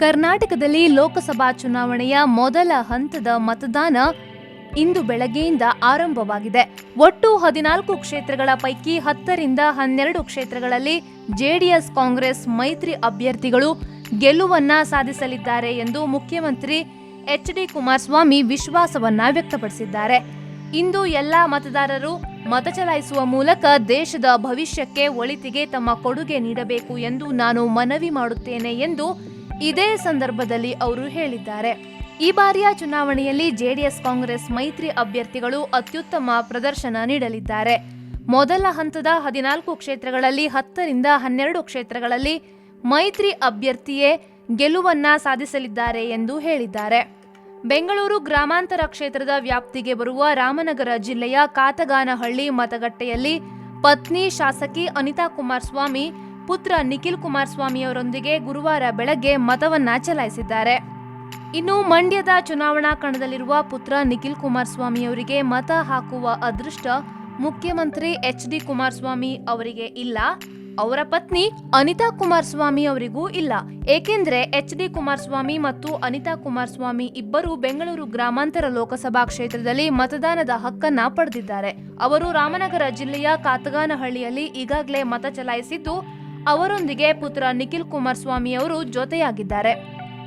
ಕರ್ನಾಟಕದಲ್ಲಿ ಲೋಕಸಭಾ ಚುನಾವಣೆಯ ಮೊದಲ ಹಂತದ ಮತದಾನ ಇಂದು ಬೆಳಗ್ಗೆಯಿಂದ ಆರಂಭವಾಗಿದೆ. ಒಟ್ಟು ಹದಿನಾಲ್ಕು ಕ್ಷೇತ್ರಗಳ ಪೈಕಿ ಹತ್ತರಿಂದ ಹನ್ನೆರಡು ಕ್ಷೇತ್ರಗಳಲ್ಲಿ ಜೆಡಿಎಸ್, ಕಾಂಗ್ರೆಸ್ ಮೈತ್ರಿ ಅಭ್ಯರ್ಥಿಗಳು ಗೆಲುವನ್ನ ಸಾಧಿಸಲಿದ್ದಾರೆ ಎಂದು ಮುಖ್ಯಮಂತ್ರಿ ಎಚ್ ಡಿ ಕುಮಾರಸ್ವಾಮಿ ವಿಶ್ವಾಸವನ್ನ ವ್ಯಕ್ತಪಡಿಸಿದ್ದಾರೆ. ಇಂದು ಎಲ್ಲಾ ಮತದಾರರು ಮತ ಚಲಾಯಿಸುವ ಮೂಲಕ ದೇಶದ ಭವಿಷ್ಯಕ್ಕೆ ಒಳಿತಿಗೆ ತಮ್ಮ ಕೊಡುಗೆ ನೀಡಬೇಕು ಎಂದು ನಾನು ಮನವಿ ಮಾಡುತ್ತೇನೆ ಎಂದು ಇದೇ ಸಂದರ್ಭದಲ್ಲಿ ಅವರು ಹೇಳಿದ್ದಾರೆ. ಈ ಬಾರಿಯ ಚುನಾವಣೆಯಲ್ಲಿ ಜೆಡಿಎಸ್ ಕಾಂಗ್ರೆಸ್ ಮೈತ್ರಿ ಅಭ್ಯರ್ಥಿಗಳು ಅತ್ಯುತ್ತಮ ಪ್ರದರ್ಶನ ನೀಡಲಿದ್ದಾರೆ. ಮೊದಲ ಹಂತದ ಹದಿನಾಲ್ಕು ಕ್ಷೇತ್ರಗಳಲ್ಲಿ ಹತ್ತರಿಂದ ಹನ್ನೆರಡು ಕ್ಷೇತ್ರಗಳಲ್ಲಿ ಮೈತ್ರಿ ಅಭ್ಯರ್ಥಿಯೇ ಗೆಲುವನ್ನ ಸಾಧಿಸಲಿದ್ದಾರೆ ಎಂದು ಹೇಳಿದ್ದಾರೆ. ಬೆಂಗಳೂರು ಗ್ರಾಮಾಂತರ ಕ್ಷೇತ್ರದ ವ್ಯಾಪ್ತಿಗೆ ಬರುವ ರಾಮನಗರ ಜಿಲ್ಲೆಯ ಕಾತಗಾನಹಳ್ಳಿ ಮತಗಟ್ಟೆಯಲ್ಲಿ ಪತ್ನಿ ಶಾಸಕಿ ಅನಿತಾ ಕುಮಾರಸ್ವಾಮಿ ಪುತ್ರ ನಿಖಿಲ್ ಕುಮಾರಸ್ವಾಮಿಯವರೊಂದಿಗೆ ಗುರುವಾರ ಬೆಳಗ್ಗೆ ಮತವನ್ನ ಚಲಾಯಿಸಿದ್ದಾರೆ. ಇನ್ನು ಮಂಡ್ಯದ ಚುನಾವಣಾ ಕಣದಲ್ಲಿರುವ ಪುತ್ರ ನಿಖಿಲ್ ಕುಮಾರಸ್ವಾಮಿ ಅವರಿಗೆ ಮತ ಹಾಕುವ ಅದೃಷ್ಟ ಮುಖ್ಯಮಂತ್ರಿ ಎಚ್ ಡಿ ಕುಮಾರಸ್ವಾಮಿ ಅವರಿಗೆ ಇಲ್ಲ. ಅವರ ಪತ್ನಿ ಅನಿತಾ ಕುಮಾರಸ್ವಾಮಿ ಅವರಿಗೂ ಇಲ್ಲ. ಏಕೆಂದರೆ ಎಚ್ ಡಿ ಕುಮಾರಸ್ವಾಮಿ ಮತ್ತು ಅನಿತಾ ಕುಮಾರಸ್ವಾಮಿ ಇಬ್ಬರು ಬೆಂಗಳೂರು ಗ್ರಾಮಾಂತರ ಲೋಕಸಭಾ ಕ್ಷೇತ್ರದಲ್ಲಿ ಮತದಾನದ ಹಕ್ಕನ್ನ ಪಡೆದಿದ್ದಾರೆ. ಅವರು ರಾಮನಗರ ಜಿಲ್ಲೆಯ ಕಾತಗಾನಹಳ್ಳಿಯಲ್ಲಿ ಈಗಾಗಲೇ ಮತ ಚಲಾಯಿಸಿದ್ದು ಅವರೊಂದಿಗೆ ಪುತ್ರ ನಿಖಿಲ್ ಕುಮಾರಸ್ವಾಮಿ ಅವರು ಜೊತೆಯಾಗಿದ್ದಾರೆ.